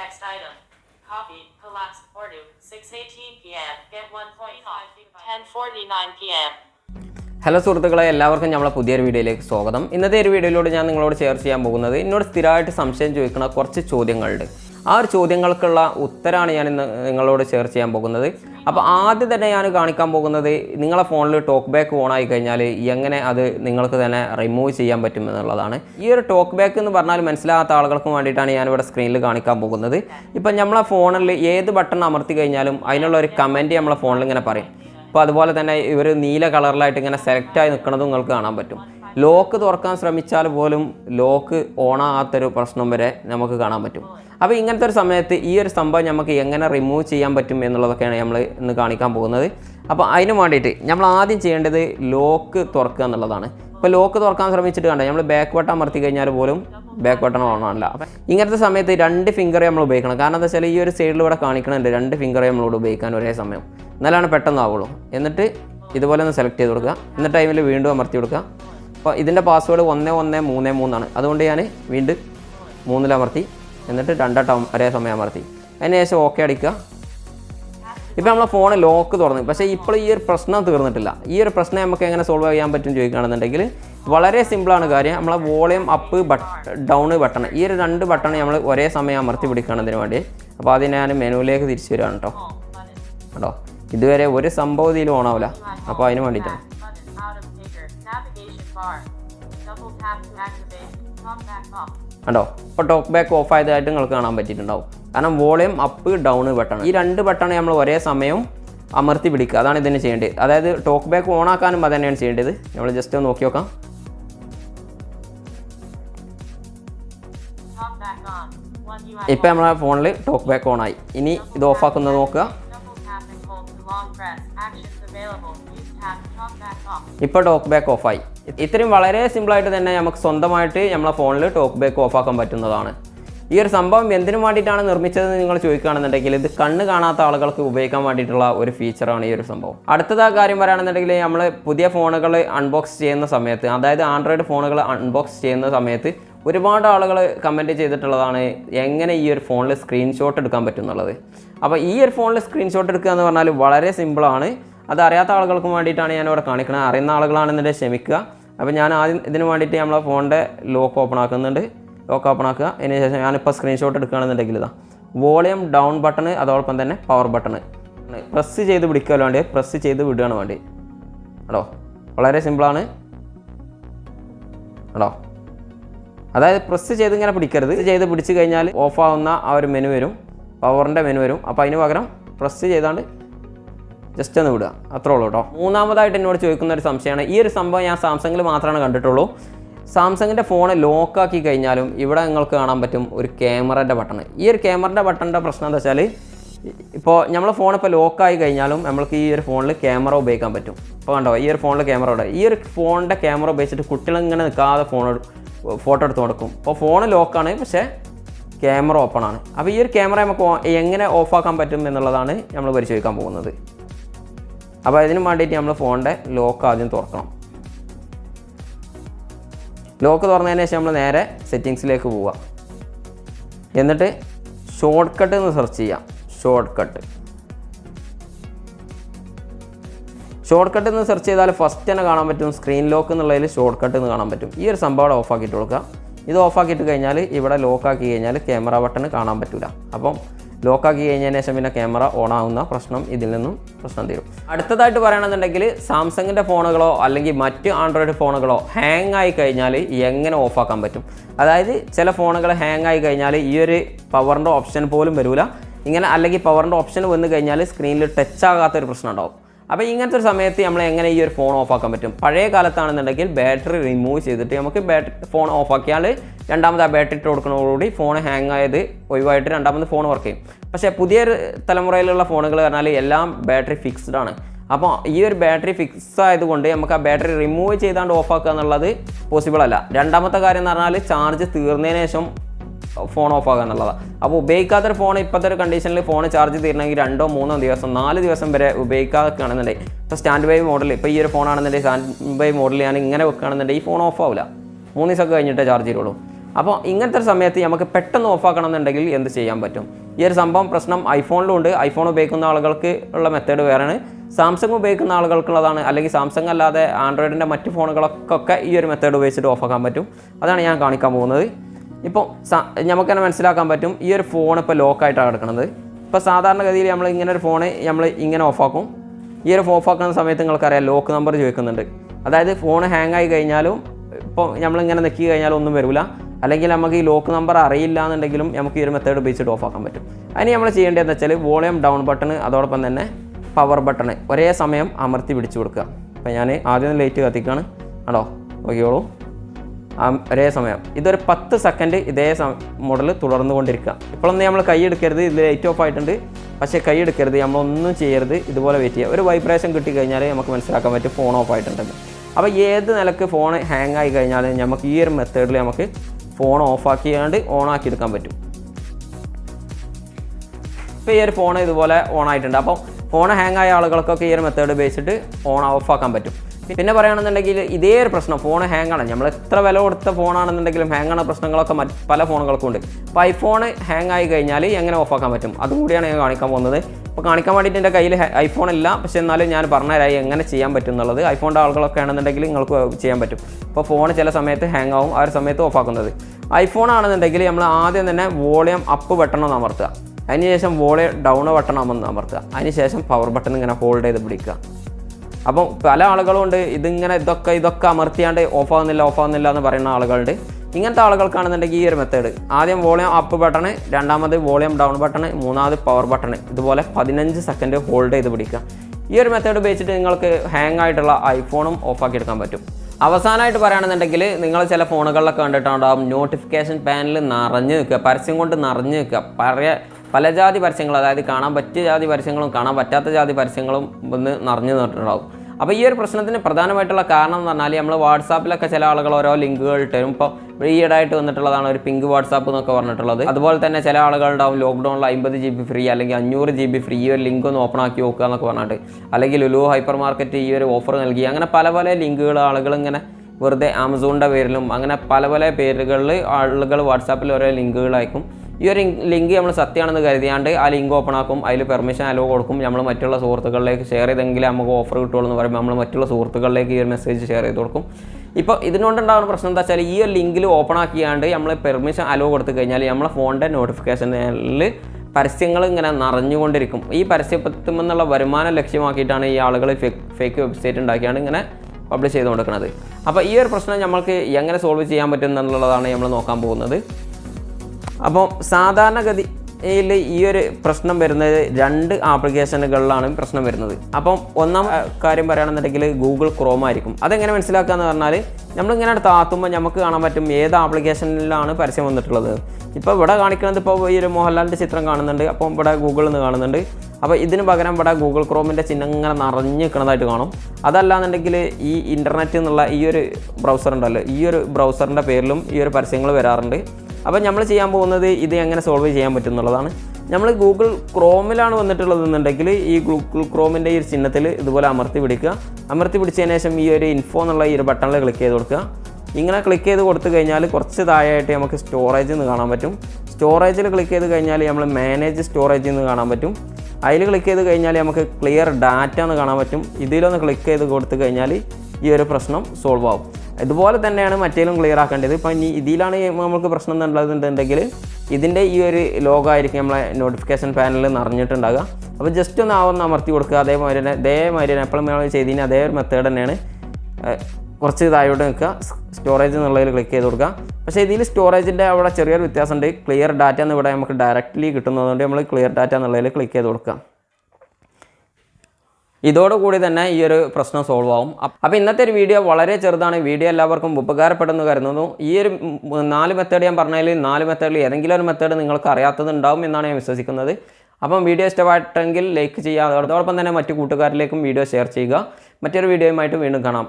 Next item. Copy, Collapse. Ordu, 6.18 p.m. Get 1.5 gigabytes. 10.49 p.m. Hello സുഹൃത്തുക്കളെ എല്ലാവർക്കും നമ്മളെ പുതിയൊരു വീഡിയോയിലേക്ക് സ്വാഗതം ഇന്നത്തെ ഒരു വീഡിയോയിലൂടെ ഞാൻ നിങ്ങളോട് ഷെയർ ചെയ്യാൻ പോകുന്നത് എന്നോട് സ്ഥിരമായിട്ട് സംശയം ചോദിക്കുന്ന കുറച്ച് ചോദ്യങ്ങളുണ്ട് ആ ഒരു ചോദ്യങ്ങൾക്കുള്ള ഉത്തരമാണ് ഞാൻ ഇന്ന് നിങ്ങളോട് ഷെയർ ചെയ്യാൻ പോകുന്നത്. അപ്പോൾ ആദ്യം തന്നെ ഞാൻ കാണിക്കാൻ പോകുന്നത് നിങ്ങളെ ഫോണിൽ ടോക്ക് ബാക്ക് ഓൺ ആയി കഴിഞ്ഞാൽ എങ്ങനെ അത് നിങ്ങൾക്ക് തന്നെ റിമൂവ് ചെയ്യാൻ പറ്റും എന്നുള്ളതാണ്. ഈ ഒരു ടോക്ക് ബാക്ക് എന്ന് പറഞ്ഞാൽ മനസ്സിലാകാത്ത ആളുകൾക്ക് വേണ്ടിയിട്ടാണ് ഞാനിവിടെ സ്ക്രീനിൽ കാണിക്കാൻ പോകുന്നത്. ഇപ്പം നമ്മളെ ഫോണിൽ ഏത് ബട്ടൺ അമർത്തി കഴിഞ്ഞാലും അതിനുള്ള ഒരു കമന്റ് നമ്മളെ ഫോണിൽ ഇങ്ങനെ പറയും. അപ്പോൾ അതുപോലെ തന്നെ ഇവർ നീല കളറിലായിട്ട് ഇങ്ങനെ സെലക്ട് ആയി നിൽക്കുന്നതും നിങ്ങൾക്ക് കാണാൻ പറ്റും. ലോക്ക് തുറക്കാൻ ശ്രമിച്ചാൽ പോലും ലോക്ക് ഓണാകാത്തൊരു പ്രശ്നം വരെ നമുക്ക് കാണാൻ പറ്റും. അപ്പോൾ ഇങ്ങനത്തെ ഒരു സമയത്ത് ഈ ഒരു സംഭവം നമുക്ക് എങ്ങനെ റിമൂവ് ചെയ്യാൻ പറ്റും എന്നുള്ളതൊക്കെയാണ് നമ്മൾ ഇന്ന് കാണിക്കാൻ പോകുന്നത്. അപ്പോൾ അതിന് വേണ്ടിയിട്ട് നമ്മൾ ആദ്യം ചെയ്യേണ്ടത് ലോക്ക് തുറക്കുക എന്നുള്ളതാണ്. ഇപ്പോൾ ലോക്ക് തുറക്കാൻ ശ്രമിച്ചിട്ട് കണ്ടോ നമ്മൾ ബാക്ക് ബട്ടൺ അമർത്തി കഴിഞ്ഞാൽ പോലും ബാക്ക് ബട്ടൺ ഓൺ ആണല്ല. ഇങ്ങനത്തെ സമയത്ത് രണ്ട് ഫിംഗർ നമ്മൾ ഉപയോഗിക്കണം. കാരണം എന്താ വെച്ചാൽ ഈ ഒരു സൈഡിൽ ഇവിടെ കാണിക്കുന്നുണ്ട് രണ്ട് ഫിംഗർ നമ്മളോട് ഉപയോഗിക്കാൻ ഒരേ സമയം. എന്നാലാണ് പെട്ടെന്ന് ആവുള്ളൂ എന്നിട്ട് ഇതുപോലെ ഒന്ന് സെലക്ട് ചെയ്ത് കൊടുക്കുക. എന്നിട്ട് ടൈമിൽ വീണ്ടും അമർത്തി കൊടുക്കുക. അപ്പോൾ ഇതിന്റെ പാസ്വേഡ് ഒന്ന് ഒന്ന് മൂന്ന് മൂന്നാണ് അതുകൊണ്ട് ഞാൻ വീണ്ടും മൂന്നിൽ അമർത്തി. എന്നിട്ട് രണ്ടട്ടം ഒരേ സമയം അമർത്തി. അതിന് ശേഷം ഓക്കെ അടിക്കുക. ഇപ്പോൾ നമ്മളെ ഫോൺ ലോക്ക് തുറന്നു. പക്ഷേ ഇപ്പോൾ ഈ ഒരു പ്രശ്നം തീർന്നിട്ടില്ല. ഈ ഒരു പ്രശ്നം നമുക്ക് എങ്ങനെ സോൾവ് ചെയ്യാൻ പറ്റും ചോദിക്കുകയാണെന്നുണ്ടെങ്കിൽ വളരെ സിമ്പിളാണ് കാര്യം. നമ്മളെ volume up but down button ഈ ഒരു രണ്ട് ബട്ടൺ നമ്മൾ ഒരേ സമയം അമർത്തി പിടിക്കണം വേണ്ടി. അപ്പോൾ അതിന് ഞാൻ മെനുവിലേക്ക് തിരിച്ചു വരികയാണ് കേട്ടോ. കേട്ടോ? ഇതുവരെ ഒരു സംഭവം ഓണാവില്ല അപ്പോൾ അതിന് വേണ്ടിയിട്ടാണ്. കണ്ടോ? ഇപ്പോൾ ടോക്ക് ബാക്ക് ഓഫ് ആയതായിട്ട് നിങ്ങൾക്ക് കാണാൻ പറ്റിയിട്ടുണ്ടാവും. കാരണം വോളിയം അപ്പ് ഡൗൺ ബട്ടൺ ഈ രണ്ട് ബട്ടൺ നമ്മൾ ഒരേ സമയം അമർത്തി പിടിക്കുക. അതാണ് ഇതിന് ചെയ്യേണ്ടത്. അതായത് ടോക്ക് ബാക്ക് ഓൺ ആക്കാനും അത് തന്നെയാണ് ചെയ്യേണ്ടത്. നമ്മൾ ജസ്റ്റ് ഒന്ന് നോക്കി നോക്കാം. ഇപ്പം നമ്മളെ ഫോണിൽ ടോക്ക് ബാക്ക് ഓൺ ആയി. ഇനി ഇത് ഓഫ് ആക്കുന്നത് നോക്കുക. ഇപ്പോൾ ടോക്ക് ബാക്ക് ഓഫായി ഇത്രയും വളരെ സിമ്പിളായിട്ട് തന്നെ നമുക്ക് സ്വന്തമായിട്ട് നമ്മളെ ഫോണിൽ ടോക്ക് ബാക്ക് ഓഫ് ആക്കാൻ പറ്റുന്നതാണ്. ഈ ഒരു സംഭവം എന്തിനു വേണ്ടിയിട്ടാണ് നിർമ്മിച്ചതെന്ന് നിങ്ങൾ ചോദിക്കുകയാണെന്നുണ്ടെങ്കിൽ ഇത് കണ്ണ് കാണാത്ത ആളുകൾക്ക് ഉപയോഗിക്കാൻ വേണ്ടിയിട്ടുള്ള ഒരു ഫീച്ചറാണ് ഈ ഒരു സംഭവം. അടുത്തത് കാര്യം പറയുകയാണെന്നുണ്ടെങ്കിൽ നമ്മൾ പുതിയ ഫോണുകൾ അൺബോക്സ് ചെയ്യുന്ന സമയത്ത് അതായത് ആൻഡ്രോയിഡ് ഫോണുകൾ അൺബോക്സ് ചെയ്യുന്ന സമയത്ത് ഒരുപാട് ആളുകൾ കമന്റ് ചെയ്തിട്ടുള്ളതാണ് എങ്ങനെ ഈ ഒരു ഫോണിൽ സ്ക്രീൻഷോട്ട് എടുക്കാൻ പറ്റും എന്നുള്ളത് അപ്പോൾ ഈ ഒരു ഫോണിൽ സ്ക്രീൻഷോട്ട് എടുക്കുക എന്ന് പറഞ്ഞാൽ വളരെ സിമ്പിളാണ് അത് അറിയാത്ത ആളുകൾക്ക് വേണ്ടിയിട്ടാണ് ഞാൻ ഇവിടെ കാണിക്കുന്നത് അറിയുന്ന ആളുകളാണെന്നുണ്ടെങ്കിൽ ക്ഷമിക്കുക. അപ്പോൾ ഞാൻ ആദ്യം ഇതിന് വേണ്ടിയിട്ട് നമ്മളെ ഫോണിന്റെ ലോക്ക് ഓപ്പൺ ആക്കുന്നുണ്ട്. ലോക്ക് ഓപ്പൺ ആക്കുക. അതിന് ശേഷം ഞാനിപ്പോൾ സ്ക്രീൻഷോട്ട് എടുക്കുകയാണെന്നുണ്ടെങ്കിൽ ഇതാ. വോളിയം ഡൗൺ ബട്ടണ് അതോടൊപ്പം തന്നെ പവർ ബട്ടണ്. പ്രസ് ചെയ്ത് പിടിക്കാൻ വേണ്ടി പ്രസ് ചെയ്ത് വിടുകയാണ് വേണ്ടി. കേട്ടോ വളരെ സിമ്പിളാണ്. കേട്ടോ അതായത് പ്രസ് ചെയ്ത് ഇങ്ങനെ പിടിക്കരുത്. ചെയ്ത് പിടിച്ച് കഴിഞ്ഞാൽ ഓഫ് ആവുന്ന ആ ഒരു മെനു വരും. പവറിന്റെ മെനു വരും. അപ്പോൾ അതിന് പകരം പ്രസ് ചെയ്താണ്ട് ജസ്റ്റ് ഒന്ന് വിടുക. അത്രേ ഉള്ളൂ കേട്ടോ. മൂന്നാമതായിട്ട് എന്നോട് ചോദിക്കുന്ന ഒരു സംശയമാണ്. ഈ ഒരു സംഭവം ഞാൻ സാംസങ്ങിൽ മാത്രമാണ് കണ്ടിട്ടുള്ളൂ. സാംസങ്ങിന്റെ ഫോൺ ലോക്കാക്കി കഴിഞ്ഞാലും ഇവിടെ നിങ്ങൾക്ക് കാണാൻ പറ്റും ഒരു ക്യാമറന്റെ ബട്ടൺ ഈ ഒരു ക്യാമറന്റെ ബട്ടണിന്റെ പ്രശ്നം എന്താ വെച്ചാൽ ഇപ്പോൾ നമ്മളെ ഫോൺ ഇപ്പോൾ ലോക്കായി കഴിഞ്ഞാലും നമ്മൾക്ക് ഈ ഒരു ഫോണിൽ ക്യാമറ ഉപയോഗിക്കാൻ പറ്റും. ഇപ്പോൾ കണ്ടോ? ഈ ഒരു ഫോണിൽ ക്യാമറ ഉണ്ട് ഈ ഒരു ഫോണിന്റെ ക്യാമറ ഉപയോഗിച്ചിട്ട് കുട്ടികൾ ഇങ്ങനെ നിൽക്കാതെ ഫോൺ ഫോട്ടോ എടുത്ത് കൊടുക്കും. അപ്പോൾ ഫോൺ ലോക്കാണ് പക്ഷേ ക്യാമറ ഓപ്പൺ ആണ്. അപ്പോൾ ഈ ഒരു ക്യാമറ നമുക്ക് എങ്ങനെ ഓഫാക്കാൻ പറ്റും എന്നുള്ളതാണ് നമ്മൾ പരിശോധിക്കാൻ പോകുന്നത്. അപ്പോൾ അതിന് വേണ്ടിയിട്ട് നമ്മൾ ഫോണിന്റെ ലോക്ക് ആദ്യം തുറക്കണം. ലോക്ക് തുറന്നതിന് ശേഷം നമ്മൾ നേരെ സെറ്റിങ്സിലേക്ക് പോവുക. എന്നിട്ട് ഷോർട്ട് കട്ട് എന്ന് സെർച്ച് ചെയ്യാം. ഷോർട്ട് കട്ട് ഷോർട്ട് കട്ട് എന്ന് സെർച്ച് ചെയ്താൽ ഫസ്റ്റ് തന്നെ കാണാൻ പറ്റും സ്ക്രീൻ ലോക്ക് എന്നുള്ളതിൽ ഷോർട്ട് കട്ട് എന്ന് കാണാൻ പറ്റും. ഈ ഒരു സംഭവം അവിടെ ഓഫാക്കിയിട്ട് കൊടുക്കുക. ഇത് ഓഫാക്കിയിട്ട് കഴിഞ്ഞാൽ ഇവിടെ ലോക്ക് ആക്കി കഴിഞ്ഞാൽ ക്യാമറ ബട്ടൺ കാണാൻ പറ്റില്ല അപ്പം ലോക്ക് ആക്കി കഴിഞ്ഞതിന് ശേഷം പിന്നെ ക്യാമറ ഓൺ ആവുന്ന പ്രശ്നം ഇതിൽ നിന്നും പ്രശ്നം തീരും. അടുത്തതായിട്ട് പറയണമെന്നുണ്ടെങ്കിൽ സാംസങ്ങിന്റെ ഫോണുകളോ അല്ലെങ്കിൽ മറ്റ് ആൻഡ്രോയിഡ് ഫോണുകളോ ഹാങ് ആയി കഴിഞ്ഞാൽ എങ്ങനെ ഓഫ് ആക്കാൻ പറ്റും? അതായത് ചില ഫോണുകൾ ഹാങ് ആയി കഴിഞ്ഞാൽ ഈ ഒരു പവറിന്റെ ഓപ്ഷൻ പോലും വരില്ല. ഇങ്ങനെ അല്ലെങ്കിൽ പവറിന്റെ ഓപ്ഷൻ വന്നു കഴിഞ്ഞാൽ സ്ക്രീനിൽ ടച്ച് ആകാത്തൊരു പ്രശ്നം ഉണ്ടാവും. അപ്പോൾ ഇങ്ങനത്തെ ഒരു സമയത്ത് നമ്മൾ എങ്ങനെ ഈ ഒരു ഫോൺ ആക്കാൻ പറ്റും? പഴയ കാലത്താണെന്നുണ്ടെങ്കിൽ ബാറ്ററി റിമൂവ് ചെയ്തിട്ട് നമുക്ക് ബാറ്ററി ഫോൺ ഓഫ് ആക്കിയാൽ രണ്ടാമത് ആ ബാറ്ററി ഇട്ട് കൊടുക്കുന്നതോടുകൂടി ഫോൺ ഹാങ് ആയത് ഒഴിവായിട്ട് രണ്ടാമത് ഫോൺ വർക്ക് ചെയ്യും. പക്ഷേ പുതിയൊരു തലമുറയിലുള്ള ഫോണുകൾ പറഞ്ഞാൽ എല്ലാം ബാറ്ററി ഫിക്സ്ഡ് ആണ്. അപ്പോൾ ഈ ഒരു ബാറ്ററി ഫിക്സ് ആയതുകൊണ്ട് നമുക്ക് ആ ബാറ്ററി റിമൂവ് ചെയ്താണ്ട് ഓഫ് ആക്കുക എന്നുള്ളത് പോസിബിൾ അല്ല. രണ്ടാമത്തെ കാര്യം എന്ന് പറഞ്ഞാൽ ചാർജ് തീർന്നതിന് ശേഷം ഫോൺ ഓഫ് ആകുക എന്നുള്ളതാണ് അപ്പോൾ ഉപയോഗിക്കാത്തൊരു ഫോൺ ഇപ്പോഴത്തെ ഒരു കണ്ടീഷനിൽ ഫോൺ ചാർജ് തീരണമെങ്കിൽ രണ്ടോ മൂന്നോ ദിവസം നാല് ദിവസം വരെ ഉപയോഗിക്കാതെ ആണെന്നുണ്ടെങ്കിൽ ഇപ്പോൾ സ്റ്റാൻഡ് ബൈ മോഡൽ ഇപ്പോൾ ഈ ഒരു ഫോൺ ആണെന്നുണ്ടെങ്കിൽ സ്റ്റാൻഡ് ബൈ മോഡൽ ഞാൻ ഇങ്ങനെ വെക്കുകയാണെന്നുണ്ടെങ്കിൽ ഈ ഫോൺ ഓഫ് ആവില്ല. മൂന്ന് ദിവസമൊക്കെ കഴിഞ്ഞിട്ടേ ചാർജ് ചെയ്യുള്ളൂ അപ്പോൾ ഇങ്ങനത്തെ ഒരു സമയത്ത് നമുക്ക് പെട്ടെന്ന് ഓഫാക്കണം എന്നുണ്ടെങ്കിൽ എന്ത് ചെയ്യാൻ പറ്റും? ഈ ഒരു സംഭവം പ്രശ്നം ഐഫോണിലും ഉണ്ട് ഐഫോൺ ഉപയോഗിക്കുന്ന ആളുകൾക്ക് ഉള്ള മെത്തേഡ് വേറെയാണ്. സാംസങ് ഉപയോഗിക്കുന്ന ആളുകൾക്കുള്ളതാണ്. അല്ലെങ്കിൽ സാംസങ് അല്ലാതെ ആൻഡ്രോയിഡിന്റെ മറ്റ് ഫോണുകളൊക്കെ ഈ ഒരു മെത്തേഡ് ഉപയോഗിച്ചിട്ട് ആക്കാൻ പറ്റും. അതാണ് ഞാൻ കാണിക്കാൻ പോകുന്നത്. ഇപ്പോൾ നമുക്ക് തന്നെ മനസ്സിലാക്കാൻ പറ്റും ഈ ഒരു ഫോൺ ഇപ്പോൾ ലോക്കായിട്ടാണ് കിടക്കുന്നത് ഇപ്പോൾ സാധാരണഗതിയിൽ നമ്മൾ ഇങ്ങനെ ഒരു ഫോൺ നമ്മൾ ഇങ്ങനെ ഓഫാക്കും ഈ ഒരു ഓഫാക്കുന്ന സമയത്ത് നിങ്ങൾക്കറിയാം ലോക്ക് നമ്പർ ചോദിക്കുന്നുണ്ട്. അതായത് ഫോൺ ഹാങ് ആയി കഴിഞ്ഞാലും ഇപ്പോൾ നമ്മളിങ്ങനെ നിൽക്കി കഴിഞ്ഞാലും ഒന്നും വരില്ല അല്ലെങ്കിൽ നമുക്ക് ഈ ലോക്ക് നമ്പർ അറിയില്ല എന്നുണ്ടെങ്കിലും നമുക്ക് ഈ ഒരു മെത്തേഡ് ഉപയോഗിച്ചിട്ട് ആക്കാൻ പറ്റും. അതിന് നമ്മൾ ചെയ്യേണ്ടതെന്ന് വെച്ചാൽ വോളിയം ഡൗൺ ബട്ടൺ അതോടൊപ്പം തന്നെ പവർ ബട്ടൺ ഒരേ സമയം അമർത്തി പിടിച്ചു കൊടുക്കുക. അപ്പോൾ ഞാൻ ആദ്യം ലൈറ്റ് കത്തിക്കുകയാണ് ആണോ നോക്കിയോളൂ ഒരേ സമയം. ഇതൊരു പത്ത് സെക്കൻഡ് ഇതേ മോഡൽ തുടർന്നു കൊണ്ടിരിക്കുക ഇപ്പോഴൊന്നും നമ്മൾ കൈ എടുക്കരുത് ഇത് ലൈറ്റ് ഓഫ് ആയിട്ടുണ്ട്. പക്ഷേ കൈ എടുക്കരുത് നമ്മളൊന്നും ചെയ്യരുത് ഇതുപോലെ വെയിറ്റ് ചെയ്യുക. ഒരു വൈബ്രേഷൻ കിട്ടി കഴിഞ്ഞാൽ നമുക്ക് മനസ്സിലാക്കാൻ പറ്റും ഫോൺ ഓഫ് ആയിട്ടുണ്ടെന്ന് അപ്പോൾ ഏത് നിലയ്ക്ക് ഫോൺ ഹാങ് ആയി കഴിഞ്ഞാൽ നമുക്ക് ഈ ഒരു മെത്തേഡിൽ നമുക്ക് ഫോൺ ഓഫാക്കിയാണ്ട് ആക്കി എടുക്കാൻ പറ്റും. ഇപ്പോൾ ഈ ഒരു ഫോൺ ഇതുപോലെ ഓൺ ആയിട്ടുണ്ട്. അപ്പോൾ ഫോൺ ഹാങ് ആയ ആളുകൾക്കൊക്കെ ഈ ഒരു മെത്തേഡ് ഉപയോഗിച്ചിട്ട് ഓൺ ഓഫ് ആക്കാൻ പറ്റും. പിന്നെ പറയുകയാണെന്നുണ്ടെങ്കിൽ ഇതേ ഒരു പ്രശ്നം ഫോൺ ഹാങ് ആണ്. നമ്മൾ എത്ര വില കൊടുത്ത ഫോണാണെന്നുണ്ടെങ്കിലും ഹാങ് ആണ് പ്രശ്നങ്ങളൊക്കെ പല ഫോണുകൾക്കും ഉണ്ട്. അപ്പോൾ ഐഫോൺ ഹാങ് ആയി കഴിഞ്ഞാൽ എങ്ങനെ ഓഫ് ആക്കാൻ പറ്റും? അതും കൂടിയാണ് ഞാൻ കാണിക്കാൻ പോകുന്നത്. അപ്പോൾ കാണിക്കാൻ വേണ്ടിയിട്ട് എന്റെ കയ്യിൽ ഐഫോൺ ഇല്ല. പക്ഷെ എന്നാലും ഞാൻ പറഞ്ഞുതരായി എങ്ങനെ ചെയ്യാൻ പറ്റും എന്നുള്ളത്. ഐഫോണിന്റെ ആളുകളൊക്കെ ആണെന്നുണ്ടെങ്കിൽ നിങ്ങൾക്ക് ചെയ്യാൻ പറ്റും. അപ്പോൾ ഫോൺ ചില സമയത്ത് ഹാങ് ആവും. ആ ഒരു സമയത്ത് ഓഫ് ആക്കുന്നത്. ഐഫോൺ ആണെന്നുണ്ടെങ്കിൽ നമ്മൾ ആദ്യം തന്നെ വോളിയം അപ്പ് ബട്ടൺ ഒന്ന് അമർത്തുക. അതിനുശേഷം വോളിയം ഡൗൺ ബട്ടൺ അമർത്തുക. അതിനുശേഷം പവർ ബട്ടൺ ഇങ്ങനെ ഹോൾഡ് ചെയ്ത് പിടിക്കുക. അപ്പം പല ആളുകളും ഉണ്ട് ഇതിങ്ങനെ ഇതൊക്കെ ഇതൊക്കെ അമർത്തിയാണ്ട് ഓഫ് ആവുന്നില്ല ഓഫ് ആവുന്നില്ല എന്ന് പറയുന്ന ആളുകളുണ്ട്. ഇങ്ങനത്തെ ആളുകൾക്കാണെന്നുണ്ടെങ്കിൽ ഈ ഒരു മെത്തേഡ് ആദ്യം വോളിയം അപ്പ് ബട്ടൺ രണ്ടാമത് വോളിയം ഡൗൺ ബട്ടൺ മൂന്നാമത് പവർ ബട്ടൺ ഇതുപോലെ പതിനഞ്ച് സെക്കൻഡ് ഹോൾഡ് ചെയ്ത് പിടിക്കുക. ഈ ഒരു മെത്തേഡ് ഉപയോഗിച്ചിട്ട് നിങ്ങൾക്ക് ഹാങ് ആയിട്ടുള്ള ഐഫോണും ഓഫാക്കി എടുക്കാൻ പറ്റും. അവസാനമായിട്ട് പറയുകയാണെന്നുണ്ടെങ്കിൽ നിങ്ങൾ ചില ഫോണുകളിലൊക്കെ കണ്ടിട്ടുണ്ടാവും നോട്ടിഫിക്കേഷൻ പാനൽ നിറഞ്ഞു നിൽക്കുക പരസ്യം കൊണ്ട് നിറഞ്ഞു നിൽക്കുക. പറയ പല ജാതി പരസ്യങ്ങൾ അതായത് കാണാൻ പറ്റിയ ജാതി പരസ്യങ്ങളും കാണാൻ പറ്റാത്ത ജാതി പരസ്യങ്ങളും ഒന്ന് നിറഞ്ഞു നിന്നിട്ടുണ്ടാവും. അപ്പോൾ ഈ ഒരു പ്രശ്നത്തിന് പ്രധാനമായിട്ടുള്ള കാരണം എന്ന് പറഞ്ഞാൽ നമ്മൾ വാട്സാപ്പിലൊക്കെ ചില ആളുകൾ ഓരോ ലിങ്കുകൾ ഇട്ടും ഇപ്പോൾ ഈയിടായിട്ട് വന്നിട്ടുള്ളതാണ് ഒരു പിങ്ക് വാട്സാപ്പ് എന്നൊക്കെ പറഞ്ഞിട്ടുള്ളത്. അതുപോലെ തന്നെ ചില ആളുകളുണ്ടാവും ലോക്ക്ഡൗണിൽ അമ്പത് ജി ബി ഫ്രീ അല്ലെങ്കിൽ അഞ്ഞൂറ് ജി ബി ഫ്രീ ഒരു ലിങ്ക് ഒന്ന് ഓപ്പൺ ആക്കി നോക്കുക എന്നൊക്കെ പറഞ്ഞിട്ട്. അല്ലെങ്കിൽ ലുലു ഹൈപ്പർ മാർക്കറ്റ് ഈ ഒരു ഓഫർ നൽകി. അങ്ങനെ പല പല ലിങ്കുകൾ ആളുകൾ ഇങ്ങനെ വെറുതെ ആമസോണിന്റെ പേരിലും അങ്ങനെ പല പല പേരുകളിൽ ആളുകൾ വാട്സാപ്പിൽ ഓരോ ലിങ്കുകളായിരിക്കും ഈ ഒരു ലിങ്ക് നമ്മൾ സത്യമാണെന്ന് കരുതിയാണ്ട് ആ ലിങ്ക് ഓപ്പൺ ആക്കും. അതിൽ പെർമിഷൻ അലോ കൊടുക്കും. നമ്മൾ മറ്റുള്ള സുഹൃത്തുക്കളിലേക്ക് ഷെയർ ചെയ്തെങ്കിൽ നമുക്ക് ഓഫർ കിട്ടുള്ളൂ എന്ന് പറയുമ്പോൾ നമ്മൾ മറ്റുള്ള സുഹൃത്തുക്കളിലേക്ക് ഈ ഒരു മെസ്സേജ് ഷെയർ ചെയ്ത് കൊടുക്കും. ഇപ്പോൾ ഇതിനോണ്ടുണ്ടാകുന്ന പ്രശ്നം എന്താ വെച്ചാൽ ഈ ഒരു ലിങ്കിൽ ഓപ്പൺ ആക്കിയാണ്ട് നമ്മൾ പെർമിഷൻ അലോ കൊടുത്തു കഴിഞ്ഞാൽ നമ്മളെ ഫോണിന്റെ നോട്ടിഫിക്കേഷനിൽ പരസ്യങ്ങൾ ഇങ്ങനെ നിറഞ്ഞുകൊണ്ടിരിക്കും. ഈ പരസ്യത്തിൽ നിന്നുള്ള വരുമാനം ലക്ഷ്യമാക്കിയിട്ടാണ് ഈ ആളുകൾ ഫേക്ക് ഫേക്ക് വെബ്സൈറ്റ് ഉണ്ടാക്കിയാണ് ഇങ്ങനെ പബ്ലിഷ് ചെയ്ത് കൊടുക്കുന്നത് അപ്പോൾ ഈ ഒരു പ്രശ്നം നമ്മൾക്ക് എങ്ങനെ സോൾവ് ചെയ്യാൻ പറ്റും എന്നുള്ളതാണ് നമ്മൾ നോക്കാൻ പോകുന്നത്. അപ്പോൾ സാധാരണഗതിയിൽ ഈ ഒരു പ്രശ്നം വരുന്നത് രണ്ട് ആപ്ലിക്കേഷനുകളിലാണ് പ്രശ്നം വരുന്നത്. അപ്പം ഒന്നാം കാര്യം പറയുകയാണെന്നുണ്ടെങ്കിൽ ഗൂഗിൾ ക്രോം ആയിരിക്കും. അതെങ്ങനെ മനസ്സിലാക്കുക എന്ന് പറഞ്ഞാൽ നമ്മളിങ്ങനെ താത്തുമ്പോൾ നമുക്ക് കാണാൻ പറ്റും ഏത് ആപ്ലിക്കേഷനിലാണ് പരസ്യം വന്നിട്ടുള്ളത്. ഇപ്പോൾ ഇവിടെ കാണിക്കുന്നത് ഇപ്പോൾ ഈ ഒരു മോഹൻലാലിന്റെ ചിത്രം കാണുന്നുണ്ട്. അപ്പോൾ ഇവിടെ ഗൂഗിളിൽ നിന്ന് കാണുന്നുണ്ട്. അപ്പോൾ ഇതിന് പകരം ഇവിടെ ഗൂഗിൾ ക്രോമിന്റെ ചിഹ്നം ഇങ്ങനെ നിറഞ്ഞ് നിൽക്കുന്നതായിട്ട് കാണും. അതല്ലാന്നുണ്ടെങ്കിൽ ഈ ഇന്റർനെറ്റ് എന്നുള്ള ഈ ഒരു ബ്രൗസർ ഉണ്ടല്ലോ ഈ ഒരു ബ്രൗസറിന്റെ പേരിലും ഈ ഒരു പരസ്യങ്ങൾ വരാറുണ്ട്. അപ്പോൾ നമ്മൾ ചെയ്യാൻ പോകുന്നത് ഇത് എങ്ങനെ സോൾവ് ചെയ്യാൻ പറ്റും എന്നുള്ളതാണ്. നമ്മൾ ഗൂഗിൾ ക്രോമിലാണ് വന്നിട്ടുള്ളത് എന്നുണ്ടെങ്കിൽ ഈ ഗൂഗിൾ ക്രോമിന്റെ ഈ ഒരു ചിഹ്നത്തിൽ ഇതുപോലെ അമർത്തി പിടിക്കുക. അമർത്തി പിടിച്ചതിന് ശേഷം ഈ ഒരു ഇൻഫോ എന്നുള്ള ഈ ഒരു ബട്ടണിൽ ക്ലിക്ക് ചെയ്ത് കൊടുക്കുക. ഇങ്ങനെ ക്ലിക്ക് ചെയ്ത് കൊടുത്തു കഴിഞ്ഞാൽ കുറച്ച് താഴെയായിട്ട് നമുക്ക് സ്റ്റോറേജ് എന്ന് കാണാൻ പറ്റും. സ്റ്റോറേജിൽ ക്ലിക്ക് ചെയ്ത് കഴിഞ്ഞാൽ നമ്മൾ മാനേജ് സ്റ്റോറേജ് എന്ന് കാണാൻ പറ്റും. അതിൽ ക്ലിക്ക് ചെയ്ത് കഴിഞ്ഞാൽ നമുക്ക് ക്ലിയർ ഡാറ്റ എന്ന് കാണാൻ പറ്റും. ഇതിലൊന്ന് ക്ലിക്ക് ചെയ്ത് കൊടുത്തു കഴിഞ്ഞാൽ ഈ ഒരു പ്രശ്നം സോൾവ് ആവും. ഇതുപോലെ തന്നെയാണ് മറ്റേലും ക്ലിയർ ആക്കേണ്ടത്. ഇപ്പം ഇനി ഇതിലാണ് നമുക്ക് പ്രശ്നം എന്നുള്ളതെന്നുണ്ടെങ്കിൽ ഇതിന്റെ ഈ ഒരു ലോഗമായിരിക്കും നമ്മളെ നോട്ടിഫിക്കേഷൻ പാനലിൽ നിറഞ്ഞിട്ടുണ്ടാകുക അപ്പോൾ ജസ്റ്റ് ഒന്ന് ആവുന്ന അമർത്തി കൊടുക്കുക. അതേമാതിരി തന്നെ അതേമാതിരി തന്നെ എപ്പോഴും നമ്മൾ ചെയ്തതിന് അതേ മെത്തേഡ് തന്നെയാണ് കുറച്ച് താഴോട്ട് നിൽക്കുക. സ്റ്റോറേജ് എന്നുള്ളതിൽ ക്ലിക്ക് ചെയ്ത് കൊടുക്കുക. പക്ഷേ ഇതിൽ സ്റ്റോറേജിന്റെ അവിടെ ചെറിയൊരു വ്യത്യാസമുണ്ട്. ക്ലിയർ ഡാറ്റ എന്ന് ഇവിടെ നമുക്ക് ഡയറക്റ്റ്ലി കിട്ടുന്നതുകൊണ്ട് നമ്മൾ ക്ലിയർ ഡാറ്റ എന്നുള്ളതിൽ ക്ലിക്ക് ചെയ്ത് കൊടുക്കുക. ഇതോടുകൂടി തന്നെ ഈ ഒരു പ്രശ്നം സോൾവ് ആവും. അപ്പോൾ ഇന്നത്തെ ഒരു വീഡിയോ വളരെ ചെറുതാണ്. വീഡിയോ എല്ലാവർക്കും ഉപകാരപ്പെടുന്നു കരുതുന്നു. ഈ ഒരു നാല് മെത്തേഡ് ഞാൻ പറഞ്ഞതിൽ നാല് മെത്തേഡിൽ ഏതെങ്കിലും ഒരു മെത്തേഡ് നിങ്ങൾക്ക് അറിയാത്തത് ഉണ്ടാവും എന്നാണ് ഞാൻ വിശ്വസിക്കുന്നത്. അപ്പം വീഡിയോ ഇഷ്ടമായിട്ടെങ്കിൽ ലൈക്ക് ചെയ്യുക. അതോടൊപ്പം തന്നെ മറ്റു കൂട്ടുകാരിലേക്കും വീഡിയോ ഷെയർ ചെയ്യുക. മറ്റൊരു വീഡിയോയുമായിട്ട് വീണ്ടും കാണാം.